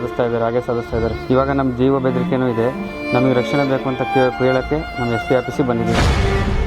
ಸಾಧಿಸ್ತಾ ಇದ್ದಾರೆ, ಹಾಗೆ ಸಾಧಿಸ್ತಾ ಇದ್ದಾರೆ. ಇವಾಗ ನಮ್ಮ ಜೀವ ಬೆದರಿಕೆನೂ ಇದೆ. ನಮಗೆ ರಕ್ಷಣೆ ಬೇಕು ಅಂತ ಕೇಳಕ್ಕೆ ನಮ್ಮ ಎಸ್ ಪಿ ಆಫೀಸಿಗೆ ಬಂದಿದ್ದೀವಿ.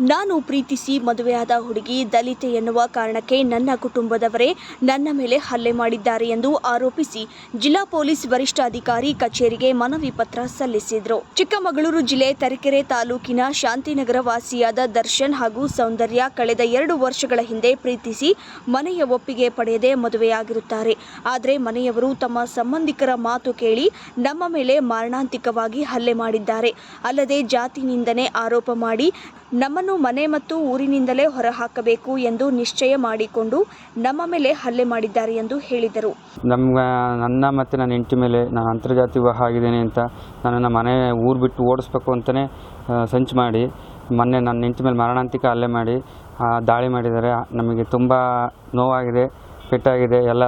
ನಾನು ಪ್ರೀತಿಸಿ ಮದುವೆಯಾದ ಹುಡುಗಿ ದಲಿತೆ ಎನ್ನುವ ಕಾರಣಕ್ಕೆ ನನ್ನ ಕುಟುಂಬದವರೇ ನನ್ನ ಮೇಲೆ ಹಲ್ಲೆ ಮಾಡಿದ್ದಾರೆ ಎಂದು ಆರೋಪಿಸಿ ಜಿಲ್ಲಾ ಪೊಲೀಸ್ ವರಿಷ್ಠಾಧಿಕಾರಿ ಕಚೇರಿಗೆ ಮನವಿ ಪತ್ರ ಸಲ್ಲಿಸಿದರು. ಚಿಕ್ಕಮಗಳೂರು ಜಿಲ್ಲೆ ತರೀಕೆರೆ ತಾಲೂಕಿನ ಶಾಂತಿನಗರ ವಾಸಿಯಾದ ದರ್ಶನ್ ಹಾಗೂ ಸೌಂದರ್ಯ ಕಳೆದ ಎರಡು ವರ್ಷಗಳ ಹಿಂದೆ ಪ್ರೀತಿಸಿ ಮನೆಯ ಒಪ್ಪಿಗೆ ಪಡೆಯದೆ ಮದುವೆಯಾಗಿರುತ್ತಾರೆ. ಆದರೆ ಮನೆಯವರು ತಮ್ಮ ಸಂಬಂಧಿಕರ ಮಾತು ಕೇಳಿ ನಮ್ಮ ಮೇಲೆ ಮಾರಣಾಂತಿಕವಾಗಿ ಹಲ್ಲೆ ಮಾಡಿದ್ದಾರೆ. ಅಲ್ಲದೆ ಜಾತಿ ನಿಂದನೆ ಆರೋಪ ಮಾಡಿ ನಮ್ಮನ್ನು ಮನೆ ಮತ್ತು ಊರಿನಿಂದಲೇ ಹೊರಹಾಕಬೇಕು ಎಂದು ನಿಶ್ಚಯ ಮಾಡಿಕೊಂಡು ನಮ್ಮ ಮೇಲೆ ಹಲ್ಲೆ ಮಾಡಿದ್ದಾರೆ ಎಂದು ಹೇಳಿದರು. ನಮ್ಗೆ, ನನ್ನ ಮತ್ತು ನನ್ನ ಹೆಂಡತಿ ಮೇಲೆ ನಾನು ಅಂತರ್ಜಾತಿ ವಿವಾಹ ಆಗಿದ್ದೇನೆ ಅಂತ ನನ್ನನ್ನು ಮನೆ ಊರು ಬಿಟ್ಟು ಓಡಿಸ್ಬೇಕು ಅಂತಲೇ ಸಂಚು ಮಾಡಿ, ಮೊನ್ನೆ ನನ್ನ ಹೆಂಡತಿ ಮೇಲೆ ಮಾರಣಾಂತಿಕ ಹಲ್ಲೆ ಮಾಡಿ ದಾಳಿ ಮಾಡಿದ್ದಾರೆ. ನಮಗೆ ತುಂಬ ನೋವಾಗಿದೆ. ಪೆಟ್ಟಾಗಿದೆ ಎಲ್ಲ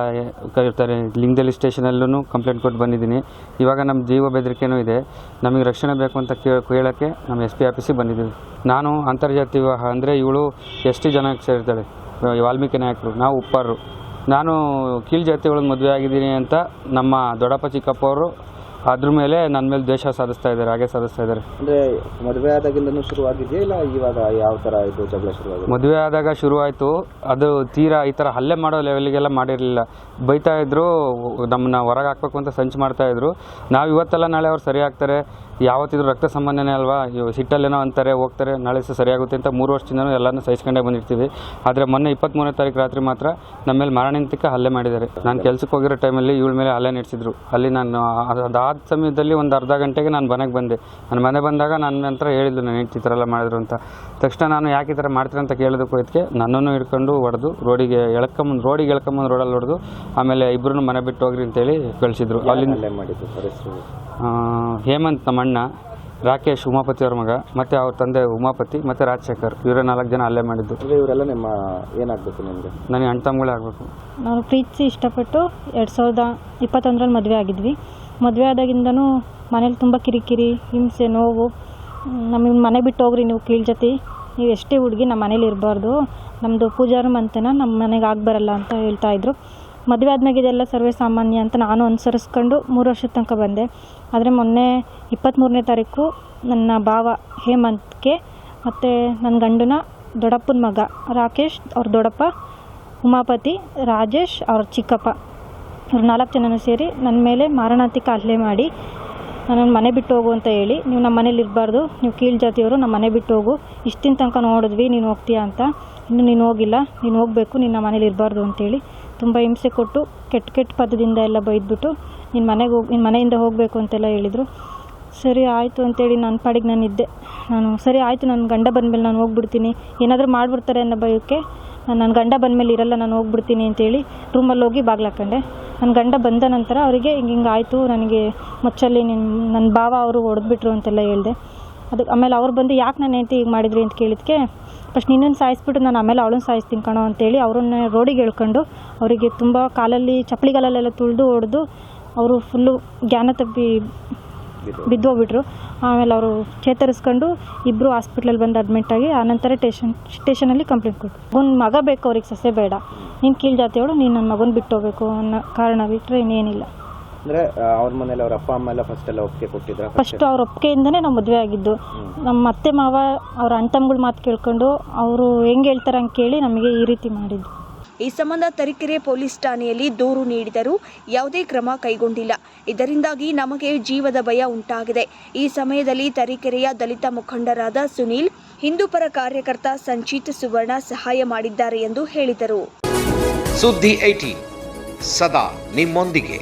ಕರೀತಾರೆ. ಲಿಂಗದಲ್ಲಿ ಸ್ಟೇಷನಲ್ಲೂ ಕಂಪ್ಲೇಂಟ್ ಕೊಟ್ಟು ಬಂದಿದ್ದೀನಿ. ಇವಾಗ ನಮ್ಮ ಜೀವ ಬೆದರಿಕೆನೂ ಇದೆ. ನಮಗೆ ರಕ್ಷಣೆ ಬೇಕು ಅಂತ ಕೇಳಿ, ಕೇಳೋಕ್ಕೆ ನಮ್ಮ ಎಸ್ ಪಿ ಆಫೀಸಿಗೆ ಬಂದಿದ್ದೀವಿ. ನಾನು ಅಂತರ್ಜಾತಿ ವಿವಾಹ ಅಂದರೆ ಇವಳು ಎಸ್ ಟಿ ಜನಕ್ಕೆ ಸೇರ್ತಾಳೆ ವಾಲ್ಮೀಕಿ ನಾಯಕರು, ನಾವು ಉಪ್ಪಾರರು. ನಾನು ಕೀಳು ಜಾತಿ ಒಳಗೆ ಮದುವೆ ಆಗಿದ್ದೀನಿ ಅಂತ ನಮ್ಮ ದೊಡ್ಡಪ್ಪ ಚಿಕ್ಕಪ್ಪ ಅವರು ಅದ್ರ ಮೇಲೆ ನನ್ನ ಮೇಲೆ ದ್ವೇಷ ಸಾಧಿಸ್ತಾ ಇದ್ದಾರೆ ಹಾಗೆ ಸಾಧಿಸ್ತಾ ಇದ್ದಾರೆ. ಅಂದ್ರೆ ಮದುವೆ ಆದಾಗಿಂದನೂ ಶುರುವಾಗಿದೆಯಾ ಇಲ್ಲ ಇವಾಗ ಯಾವ ತರ ಇದು ಜಗಳ ಶುರುವಾಗಿದೆ? ಮದುವೆ ಆದಾಗ ಶುರುವಾಯಿತು. ಅದು ತೀರಾ ಈ ಥರ ಹಲ್ಲೆ ಮಾಡೋ ಲೆವೆಲ್ಗೆಲ್ಲ ಮಾಡಿರಲಿಲ್ಲ. ಬೈತಾ ಇದ್ರು ನಮ್ಮನ್ನ ಹೊರಗೆ ಹಾಕ್ಬೇಕು ಅಂತ ಸಂಚು ಮಾಡ್ತಾ ಇದ್ರು. ನಾವು ಇವತ್ತೆಲ್ಲ ನಾಳೆ ಅವ್ರು ಸರಿ ಆಗ್ತಾರೆ. ಯಾವತ್ತಿದ್ರು ರಕ್ತ ಸಂಬಂಧನೇ ಅಲ್ವಾ? ಇವ್ ಸಿಟ್ಟಲ್ಲೇನೋ ಅಂತಾರೆ ಹೋಗ್ತಾರೆ ನಾಳೆ ಸಹ ಸರಿಯಾಗುತ್ತೆ ಅಂತ ಮೂರು ವರ್ಷದಿಂದನೂ ಎಲ್ಲನೂ ಸಹಿಸ್ಕೊಂಡೇ ಬಂದಿರ್ತೀವಿ. ಆದರೆ ಮೊನ್ನೆ ಇಪ್ಪತ್ತ್ಮೂರನೇ ತಾರೀಕು ರಾತ್ರಿ ಮಾತ್ರ ನಮ್ಮ ಮೇಲೆ ಮಾರಣಾಂತಿಕ ಹಲ್ಲೆ ಮಾಡಿದ್ದಾರೆ. ನಾನು ಕೆಲಸಕ್ಕೆ ಹೋಗಿರೋ ಟೈಮಲ್ಲಿ ಇವಳ ಮೇಲೆ ಹಲ್ಲೆ ನಡೆಸಿದ್ರು. ಅಲ್ಲಿ ನಾನು ಅದಾದ ಸಮಯದಲ್ಲಿ ಒಂದು ಅರ್ಧ ಗಂಟೆಗೆ ನಾನು ಮನೆಗೆ ಬಂದೆ. ನಾನು ಮನೆ ಬಂದಾಗ ನನ್ನ ನಂತರ ಹೇಳಿದ್ಲು ನಾನು ಈ ಥರ ಎಲ್ಲ ಮಾಡಿದ್ರು ಅಂತ. ತಕ್ಷಣ ನಾನು ಯಾಕೆ ಈ ಥರ ಮಾಡ್ತೀರ ಅಂತ ಕೇಳೋದಕ್ಕೆ ಹೋಯ್ತಕ್ಕೆ ನನ್ನನ್ನು ಹಿಡ್ಕೊಂಡು ಹೊಡೆದು ರೋಡಿಗೆ ಎಳ್ಕೊಂಬಂದು ರೋಡಿಗೆ ಎಳ್ಕೊಂಬಂದು ರೋಡಲ್ಲಿ ಹೊಡೆದು ಆಮೇಲೆ ಇಬ್ಬರು ಮನೆ ಬಿಟ್ಟು ಹೋಗ್ರಿ ಅಂತೇಳಿ ಕಳಿಸಿದ್ರು. ಅಲ್ಲಿಂದ ಮಾಡಿದ್ರು ಹೇಮಂತ್ ನಮ್ಮ ಅಣ್ಣ ರಾಕೇಶ್ ಉಮಾಪತಿ ಅವ್ರ ಮಗ ಮತ್ತು ಅವ್ರ ತಂದೆ ಉಮಾಪತಿ ಮತ್ತು ರಾಜಶೇಖರ್. ಇವರೇ ನಾಲ್ಕು ಜನ ಅಲ್ಲೇ ಮಾಡಿದ್ದು. ಅಂದ್ರೆ ಇವರೆಲ್ಲ ನಿಮ್ಮ ಏನಾಗ್ಬೇಕು ನಿಮಗೆ? ನನಗೆ ಅಣ್ಣ ತಮ್ಮಗಳೇ ಆಗಬೇಕು. ನಾವು ಪ್ರೀತಿಸಿ ಇಷ್ಟಪಟ್ಟು ಎರಡು ಸಾವಿರದ ಇಪ್ಪತ್ತೊಂದರಲ್ಲಿ ಮದುವೆ ಆಗಿದ್ವಿ. ಮದುವೆ ಆದಾಗಿಂದನೂ ಮನೇಲಿ ತುಂಬ ಕಿರಿಕಿರಿ ಹಿಂಸೆ ನೋವು ನಮಗೆ ಮನೆ ಬಿಟ್ಟು ಹೋಗ್ರಿ ನೀವು ಕೀಳ್ ಜೊತೆ. ನೀವು ಎಷ್ಟೇ ಹುಡುಗಿ ನಮ್ಮ ಮನೇಲಿ ಇರಬಾರ್ದು. ನಮ್ಮದು ಪೂಜಾರು ಮಂತೆನ ನಮ್ಮ ಮನೆಗೆ ಆಗಿ ಬರಲ್ಲ ಅಂತ ಹೇಳ್ತಾ ಇದ್ರು. ಮದುವೆ ಆದ್ಮೇಲೆ ಇದೆಲ್ಲ ಸರ್ವೇ ಸಾಮಾನ್ಯ ಅಂತ ನಾನು ಅನುಸರಿಸ್ಕೊಂಡು ಮೂರು ವರ್ಷದ ತನಕ ಬಂದೆ. ಆದರೆ ಮೊನ್ನೆ ಇಪ್ಪತ್ತ್ಮೂರನೇ ತಾರೀಕು ನನ್ನ ಭಾವ ಹೇಮಂತ್ಗೆ ಮತ್ತು ನನ್ನ ಗಂಡನ ದೊಡ್ಡಪ್ಪನ ಮಗ ರಾಕೇಶ್ ಅವ್ರ ದೊಡ್ಡಪ್ಪ, ಉಮಾಪತಿ, ರಾಜೇಶ್ ಅವ್ರ ಚಿಕ್ಕಪ್ಪ. ಅವ್ರ ನಾಲ್ಕು ಜನನೂ ಸೇರಿ ನನ್ನ ಮೇಲೆ ಮಾರಣಾಂತಿಕ ಹಲ್ಲೆ ಮಾಡಿ ನನ್ನನ್ನು ಮನೆ ಬಿಟ್ಟು ಹೋಗು ಅಂತ ಹೇಳಿ, ನೀವು ನಮ್ಮ ಮನೇಲಿ ಇರಬಾರ್ದು, ನೀವು ಕೀಳು ಜಾತಿಯವರು ನಮ್ಮ ಮನೆ ಬಿಟ್ಟು ಹೋಗು, ಇಷ್ಟಿನ ತನಕ ನೋಡಿದ್ವಿ, ನೀನು ಹೋಗ್ತೀಯಾ ಅಂತ. ಇನ್ನು ನೀನು ಹೋಗಿಲ್ಲ, ನೀನು ಹೋಗಬೇಕು ನಿನ್ನ ಮನೇಲಿ ಇರಬಾರ್ದು ಅಂತೇಳಿ ತುಂಬ ಹಿಂಸೆ ಕೊಟ್ಟು, ಕೆಟ್ಟ ಕೆಟ್ಟ ಪದದಿಂದ ಎಲ್ಲ ಬೈದ್ಬಿಟ್ಟು ನಿನ್ನ ಮನೆಗೆ ಹೋಗಿ ನಿನ್ನ ಮನೆಯಿಂದ ಹೋಗಬೇಕು ಅಂತೆಲ್ಲ ಹೇಳಿದರು. ಸರಿ ಆಯಿತು ಅಂತೇಳಿ ನನ್ನ ಪಾಡಿಗೆ ನಾನು ಇದ್ದೆ. ನಾನು, ಸರಿ ಆಯಿತು ನನ್ನ ಗಂಡ ಬಂದಮೇಲೆ ನಾನು ಹೋಗ್ಬಿಡ್ತೀನಿ. ಏನಾದರೂ ಮಾಡಿಬಿಡ್ತಾರೆ ಅನ್ನೋ ಭಯಕ್ಕೆ ನನ್ನ ಗಂಡ ಬಂದಮೇಲೆ ಇರಲ್ಲ, ನಾನು ಹೋಗ್ಬಿಡ್ತೀನಿ ಅಂತೇಳಿ ರೂಮಲ್ಲಿ ಹೋಗಿ ಬಾಗ್ಲು ಹಾಕೊಂಡೆ. ನನ್ನ ಗಂಡ ಬಂದ ನಂತರ ಅವರಿಗೆ ಹಿಂಗೆ ಹಿಂಗೆ ಆಯಿತು, ನನಗೆ ಮಚ್ಚಲ್ಲಿ ನಿನ್ನ ನನ್ನ ಭಾವ ಅವರು ಹೊಡೆದ್ಬಿಟ್ರು ಅಂತೆಲ್ಲ ಹೇಳಿದೆ. ಅದಕ್ಕೆ ಆಮೇಲೆ ಅವ್ರು ಬಂದು ಯಾಕೆ ನನ್ನ ಹೆಂಡತಿ ಹೀಗೆ ಮಾಡಿದ್ರಿ ಅಂತ ಕೇಳಿದ್ಕೆ, ಫಸ್ಟ್ ನಿನ್ನನ್ನು ಸಾಯಿಸ್ಬಿಟ್ಟು ನಾನು ಆಮೇಲೆ ಅವಳನ್ನು ಸಾಯಿಸ್ತೀನಿ ಕಣೋ ಅಂತೇಳಿ ಅವ್ರನ್ನ ರೋಡಿಗೆ ಹೇಳ್ಕೊಂಡು ಅವರಿಗೆ ತುಂಬ ಕಾಲಲ್ಲಿ ಚಪ್ಪಲಿಗಾಲಲ್ಲೆಲ್ಲ ತುಳಿದು ಹೊಡೆದು, ಅವರು ಫುಲ್ಲು ಜ್ಞಾನ ತಪ್ಪಿ ಬಿದ್ದೋಗ್ಬಿಟ್ರು. ಆಮೇಲೆ ಅವರು ಚೇತರಿಸ್ಕೊಂಡು ಇಬ್ಬರು ಹಾಸ್ಪಿಟ್ಲಲ್ಲಿ ಬಂದು ಅಡ್ಮಿಟ್ ಆಗಿ ಆನಂತರ ಟೇಷನ್ ಸ್ಟೇಷನಲ್ಲಿ ಕಂಪ್ಲೇಂಟ್ ಕೊಟ್ಟರು ಒಂದು ಮಗ ಬೇಕು ಅವ್ರಿಗೆ ಸಸ್ಯ ಬೇಡ. ನೀನು ಕೀಳು ಜಾತಿಯವಳು ನೀನು ನನ್ನ ಮಗನ ಬಿಟ್ಟು ಹೋಗ್ಬೇಕು ಅನ್ನೋ ಕಾರಣ ಬಿಟ್ಟರೆ ಇನ್ನೇನಿಲ್ಲ. ಅಂದ್ರೆ ಅವ್ರ ಮನೇಲಿ ಅವ್ರ ಅಪ್ಪ ಅಮ್ಮ ಎಲ್ಲ ಫಸ್ಟ್ ಎಲ್ಲ ಒಪ್ಪಿಗೆ ಕೊಟ್ಟಿದ್ರ? ಫಸ್ಟ್ ಅವ್ರ ಒಪ್ಪಿಗೆಯಿಂದನೇ ನಾವು ಮದುವೆ ಆಗಿದ್ದು. ನಮ್ಮ ಅತ್ತೆ ಮಾವ ಅವ್ರ ಅಣ್ತಮ್ಗಳ ಮಾತು ಕೇಳ್ಕೊಂಡು ಅವರು ಹೆಂಗೆ ಹೇಳ್ತಾರೆ ಅಂತ ಕೇಳಿ ನಮಗೆ ಈ ರೀತಿ ಮಾಡಿದ್ದು ಈ ಸಂಬಂಧ ತರೀಕೆರೆ ಪೊಲೀಸ್ ಠಾಣೆಯಲ್ಲಿ ದೂರು ನೀಡಿದರೂ ಯಾವುದೇ ಕ್ರಮ ಕೈಗೊಂಡಿಲ್ಲ. ಇದರಿಂದಾಗಿ ನಮಗೆ ಜೀವದ ಭಯ ಉಂಟಾಗಿದೆ. ಈ ಸಮಯದಲ್ಲಿ ತರೀಕೆರೆಯ ದಲಿತ ಮುಖಂಡರಾದ ಸುನೀಲ್ ಹಿಂದೂಪರ ಕಾರ್ಯಕರ್ತ ಸಂಚಿತ್ ಸುವರ್ಣ ಸಹಾಯ ಮಾಡಿದ್ದಾರೆ ಎಂದು ಹೇಳಿದರು. ಸುದ್ದಿ ಐಟಿ ಸದಾ ನಿಮ್ಮೊಂದಿಗೆ.